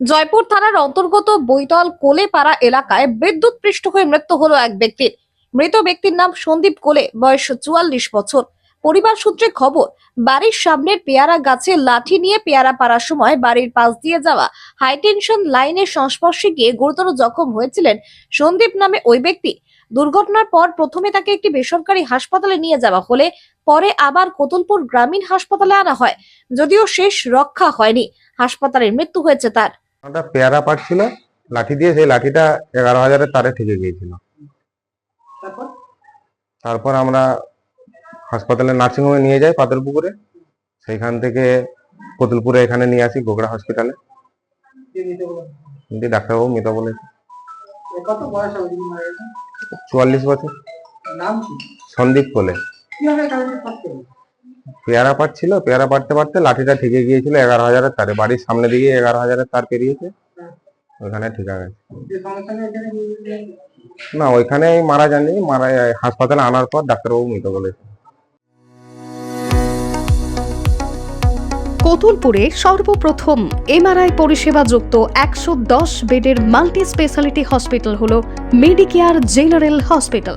জয়পুর থানার অন্তর্গত বৈতল কোলেপাড়া এলাকায় বিদ্যুৎ পৃষ্ঠ হয়ে মৃত্যু হলো এক ব্যক্তির। মৃত ব্যক্তির নাম সন্দীপ কোলে, বয়স চুয়াল্লিশ বছর। পরিবার সূত্রে খবর, বাড়ির সামনের পেয়ারা গাছে লাঠি নিয়ে পেয়ারা পাড়ার সময় বাড়ির পাশ দিয়ে যাওয়া হাইটেনশন লাইনের সংস্পর্শে গিয়ে গুরুতর জখম হয়েছিলেন সন্দীপ নামে ওই ব্যক্তি। দুর্ঘটনার পর প্রথমে তাকে একটি বেসরকারি হাসপাতালে নিয়ে যাওয়া হলে পরে আবার কোতুলপুর গ্রামীণ হাসপাতালে আনা হয়, যদিও শেষ রক্ষা হয়নি। হাসপাতালে মৃত্যু হয়েছে তার। ওটা পেয়ারা পাচ্ছিল লাঠি দিয়ে সেই লাঠিটা এগারো হাজারের তারে ঠেকে গিয়েছিল। তারপর? আমরা হাসপাতালে নার্সিংহোমে নিয়ে যাই পাতলপুকুরে। সেইখান থেকে কতুলপুরে এখানে নিয়ে আসি গোগড়া হসপিটালে? কিন্তু ডাক্তারবাবু মৃত বলেছে। চুয়াল্লিশ বছর। সন্দীপ কোলে। পেয়ারা পাচ্ছিল পেয়ারা পাড়তে পারতে লাঠিটা ঠেকে গিয়েছিল এগারো হাজারের তারে। বাড়ির সামনে দিকে এগারো হাজারের তার পেরিয়েছে। ওখানে ঠিক আছে না, ওইখানেই মারা যাননি, মারা হাসপাতালে আনার পর ডাক্তারবাবু মৃত বলেছে কোতুলপুরে সর্বপ্রথম এমআরআই পরিষেবা যুক্ত একশো দশ বেডের মাল্টি স্পেশালিটি হসপিটাল হল মেডিকেয়ার জেনারেল হসপিটাল।